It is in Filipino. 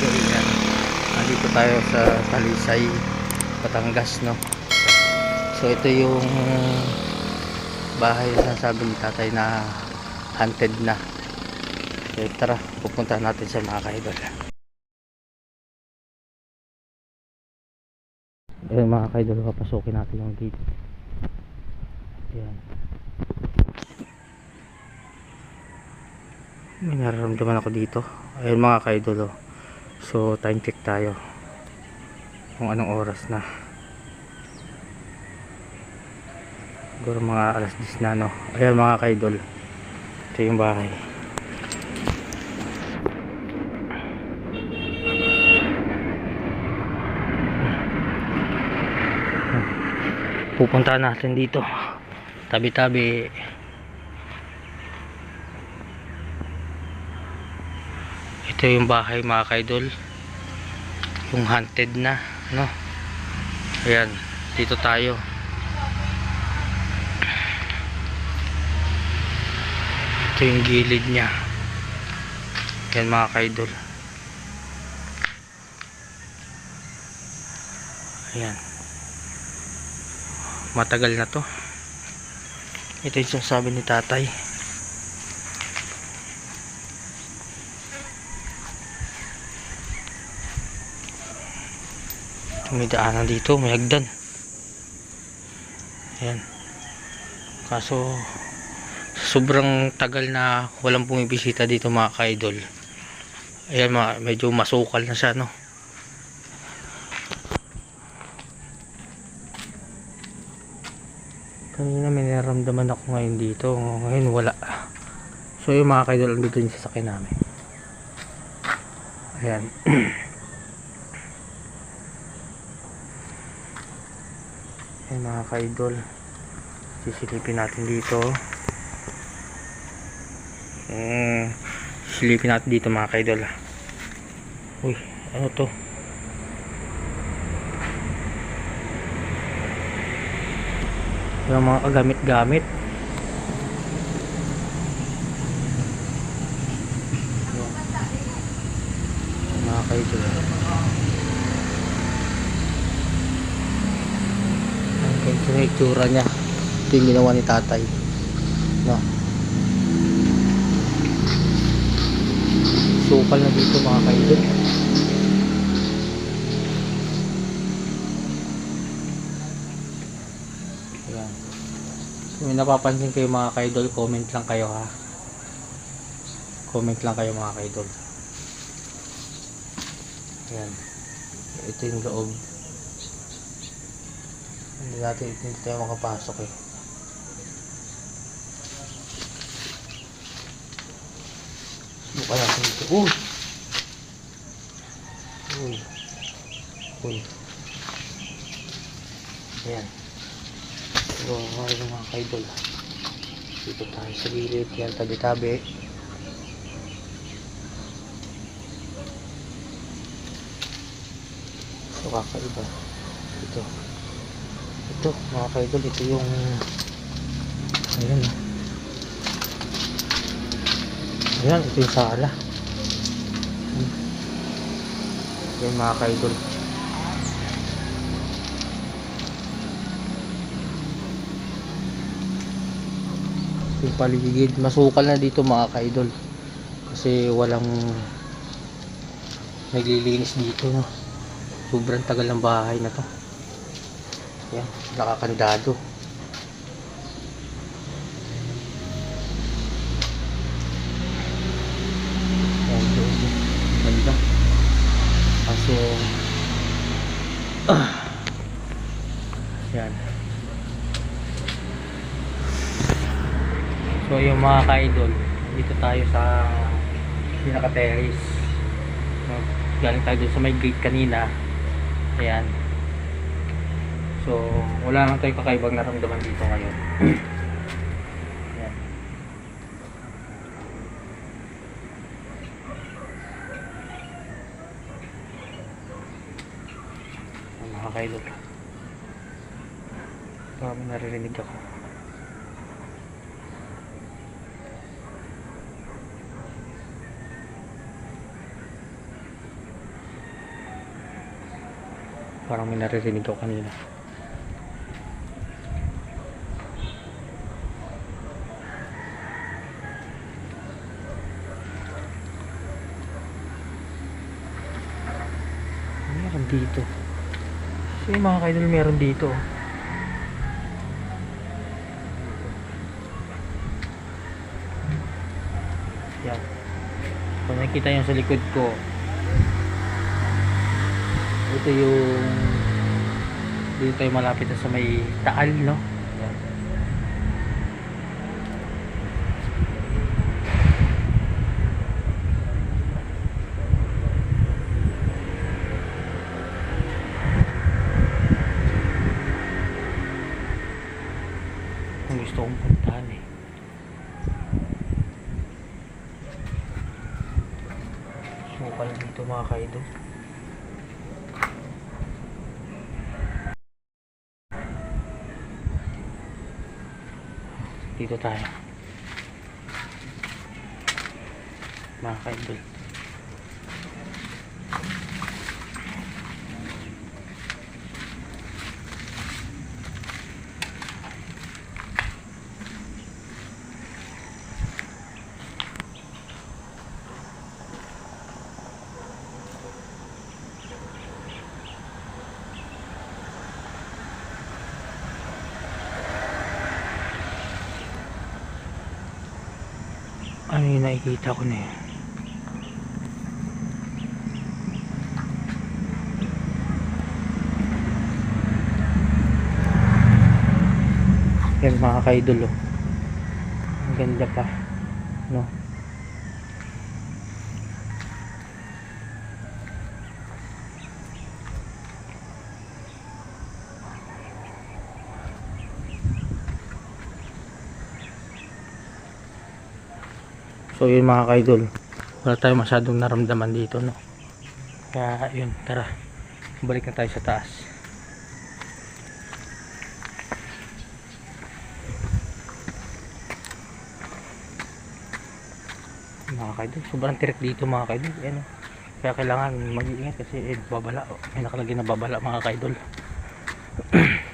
idol yan. Nandito tayo sa Talisay Batangas no? So ito yung bahay na sabi ni tatay na haunted na. So tara pupunta natin sa mga kaidol. Ayun mga kaidol papasukin natin yung gate. Yan may nararamdaman ako dito. Ayun mga kaidol oh. So time check tayo. Kung anong oras na. Siguro mga alas 10 na no? Ayan mga kaidol. Ito yung bahay. Pupunta natin dito. Tabi tabi ito yung bahay mga kaidol. Yung haunted na no ayan dito tayo. Ito yung gilid nya yan mga kaidol. Ayan. Matagal na to. Ito yung sinasabi ni tatay may daanan dito may hagdan. Ayan. Kaso sobrang tagal na walang pumibisita dito mga ka-idol. Ayan mga, medyo masukal na siya no? Kanina may naramdaman ako ngayon dito. Ngayon wala. So yung mga ka-idol andito yung sasakyan namin. Ayan Ayan mga ka-idol. Sisilipin natin dito. Mm, sisilipin natin dito mga ka-idol. Uy, ano to? Yung mga kagamit-gamit. Mga ka-idol. Ito yung itsura niya. Ito yung ginawa ni tatay. No. Sukal na dito mga kaidol. Ayan. Kung napapansin kayo mga kaidol, comment lang kayo ha. Comment lang kayo mga kaidol. Ayan. Ito yung loob. Hindi natin hindi tayo makapasok eh. Subukan natin dito. Uy! Uy. Uy. Ayan. So, mga mga kaidol. Dito tayo sa gilid. Yan, tabi-tabi. So, kakaiba. Ito ito mga kaidol ito yung ayan oh. ayan ito yung sala. Ayan mga kaidol. Yung paligid masukal na dito mga kaidol. Kasi walang naglilinis dito no? Sobrang tagal ng bahay na to yan, nakakandado. Yan, doon. Ganda. Kaso, ah, yan. So, yung mga ka-idol, dito tayo sa pinaka-terrace. No, galing tayo dun sa may gate kanina. Ayan. So, wala lang tayong kakaibang naramdaman dito ngayon. Yan. Ang mga kailog. Parang naririnig ako. Parang may naririnig ko kanina. Meron dito. Kasi mga kaidol meron dito. Yan. Kung nakikita nyo sa likod ko, ito yung dito tayo malapit na sa may taal, no? Gusto kong puntahan eh. Sukal dito mga kaido. Dito tayo. Mga kaidol. Ano yung nakikita ko na yun? Yan mga kaidol oh. Ang ganda pa. No? So yun mga kaidol. Wala tayo masyadong naramdaman dito no. Kaya yun, tara. Balik na tayo sa taas. Mga kaidol, sobrang tirik dito mga kaidol. Yan. Kaya kailangan mag-iingat kasi eh, babala. May nakalagay na babala mga kaidol.